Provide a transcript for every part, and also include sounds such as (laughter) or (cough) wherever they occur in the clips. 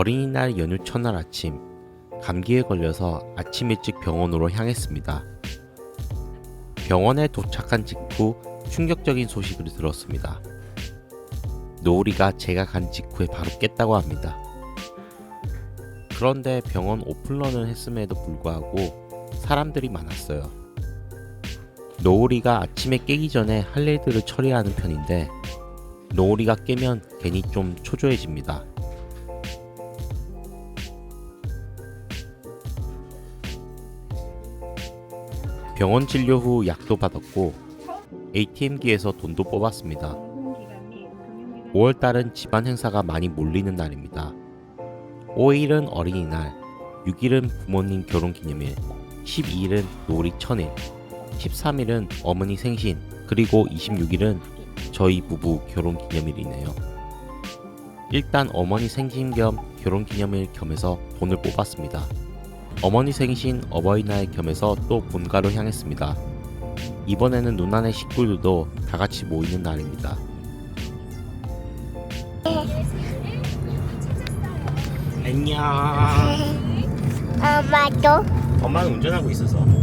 어린이날 연휴 첫날 아침 감기에 걸려서 아침 일찍 병원으로 향했습니다. 병원에 도착한 직후 충격적인 소식을 들었습니다. 노을이가 제가 간 직후에 바로 깼다고 합니다. 그런데 병원 오픈런을 했음에도 불구하고 사람들이 많았어요. 노을이가 아침에 깨기 전에 할 일들을 처리하는 편인데 노을이가 깨면 괜히 좀 초조해집니다. 병원 진료 후 약도 받았고 ATM기에서 돈도 뽑았습니다. 5월 달은 집안 행사가 많이 몰리는 날입니다. 5일은 어린이날, 6일은 부모님 결혼 기념일, 12일은 놀이 천일, 13일은 어머니 생신, 그리고 26일은 저희 부부 결혼 기념일이네요. 일단 어머니 생신 겸 결혼 기념일 겸해서 돈을 뽑았습니다. 어머니 생신 어버이날 겸해서 또 본가로 향했습니다. 이번에는 누나네 식구들도 다 같이 모이는 날입니다. 안녕. 엄마도 엄마는 운전하고 있어서.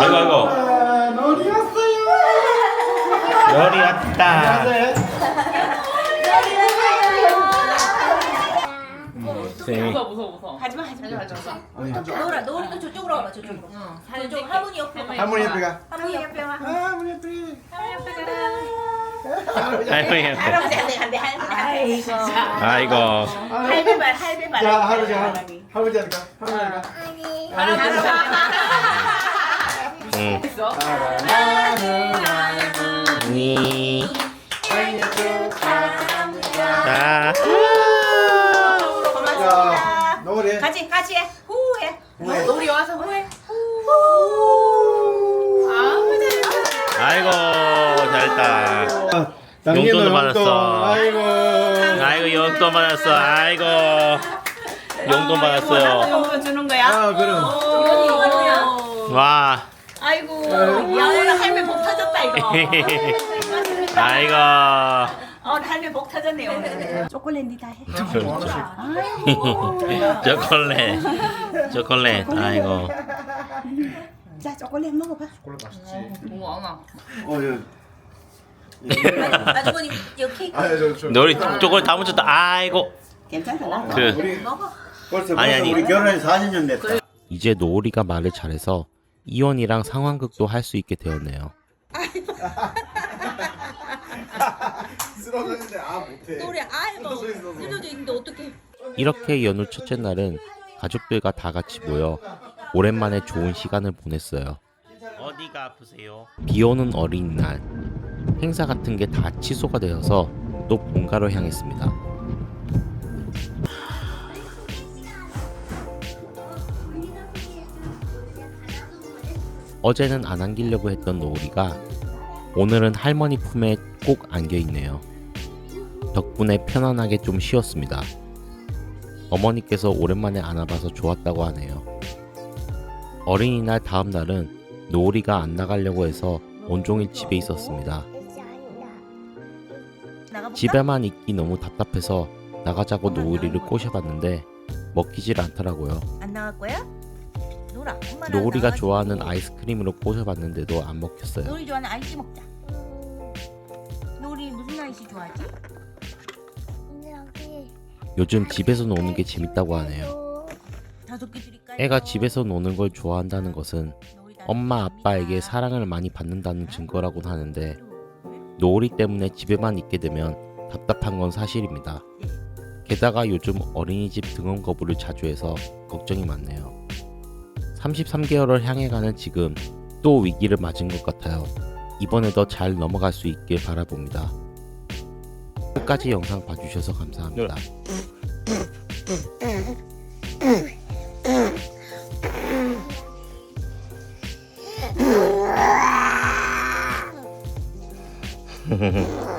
아이고 아이고. 아, 놀이 왔어요. 열이 왔다. 네. 무서워 무서워 무서워 하지마 하지마 하지마 노라 노리도 저쪽으로 와봐 저쪽으로 저쪽 할머니 옆에 와 할머니 옆에 가. 할머니 옆에 와 아, 할머니 옆에. 아이고 할아버지 한대 한대 할머니 아이고. 할배 말 할배 말 자, 할아버지, 할아버지. 할아버지? 할아버지? 니. 생일 자. 노래. 같이 같이 해 후해 후회. 우리 와서 후회 아이고 잘했다. 용돈도 용돈. 받았어. 아이고. 아이고 용돈 받았어. 아이고 용돈 받았어요. 용돈 주는 거야 아, 그럼. 와. 아이고 야 오늘 할매 복 터졌다 이거 (laughs) 아이고. 어 할매 복 터졌네 오늘 초콜릿 니다 해 (laughs) 초콜릿. 초콜릿. 아이고. 자 초콜릿 먹어봐 초콜릿 맛있지. 어머 안아 어, 예. 아주머니 여기 케이크 아, 저, 저. 너리 초콜릿 다 묻혔다. 아이고. 괜찮아 그 먹어 벌써 아니, 벌써 아니. 우리 결혼해서 40년 됐다. 이제 노을이가 말을 잘해서 이원이랑 상황극도 할 수 있게 되었네요. 쓰러졌는데 아 못해. 노래 아이고 쓰러져 있는데 어떻게 이렇게 연휴 첫째 날은 가족들과 다 같이 모여 오랜만에 좋은 시간을 보냈어요. 어디가 아프세요? 비 오는 어린이날 행사 같은 게 다 취소가 되어서 또 본가로 향했습니다. 어제는 안 안기려고 했던 노을이가 오늘은 할머니 품에 꼭 안겨 있네요. 덕분에 편안하게 좀 쉬었습니다. 어머니께서 오랜만에 안아봐서 좋았다고 하네요. 어린이날 다음 날은 노을이가 안 나가려고 해서 온종일 집에 있었습니다. 집에만 있기 너무 답답해서 나가자고 노을이를 꼬셔봤는데 먹히질 않더라고요. 안 나갈 거야? 나가지. 좋아하는 아이스크림으로 꼬셔봤는데도 안 먹혔어요. 노리 좋아하는 아이스 먹자 노리 무슨 아이스 좋아하지? 요즘 집에서 노는 게 재밌다고 하네요. 애가 집에서 노는 걸 좋아한다는 것은 엄마. 아빠에게 사랑을 많이 받는다는 증거라고 하는데 노을이 때문에 집에만 있게 되면 답답한 건 사실입니다. 게다가 요즘 어린이집 등원 거부를 자주 해서 걱정이 많네요. 33개월을 향해 가는 지금 또 위기를 맞은 것 같아요. 이번에도 잘 넘어갈 수 있길 바라봅니다. 끝까지 영상 봐주셔서 감사합니다. (laughs)